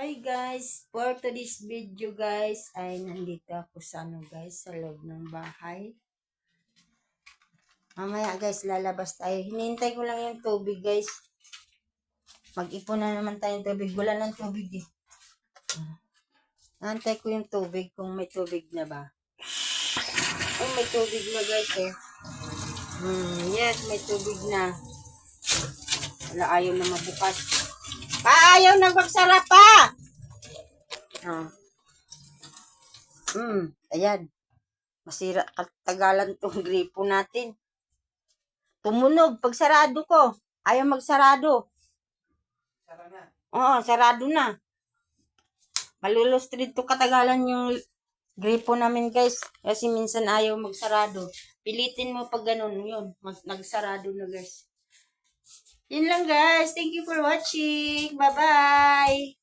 Hi guys, for today's video guys ay nandito ako sa ano guys sa loob ng bahay. Mamaya guys lalabas tayo. Hinihintay ko lang yung tubig guys. Mag-ipon na naman tayong tubig. Wala ng tubig eh. Nantay ko yung tubig kung may tubig na ba. Oh, may tubig na guys eh. Hmm, yes, may tubig na. Wala ayaw na mabukas. Pa, ayaw na magsara pa! Ah. Hmm, ayan. Masira at tagalan tong gripo natin. Tumunog pag sarado ko. Ayaw magsarado. Sara na. Oo, sarado na. Malulustrid to katagalan yung gripo namin guys. Kasi minsan ayaw magsarado. Pilitin mo pag ganun yun. Mag nagsarado na guys. Yun lang guys. Thank you for watching. Bye-bye.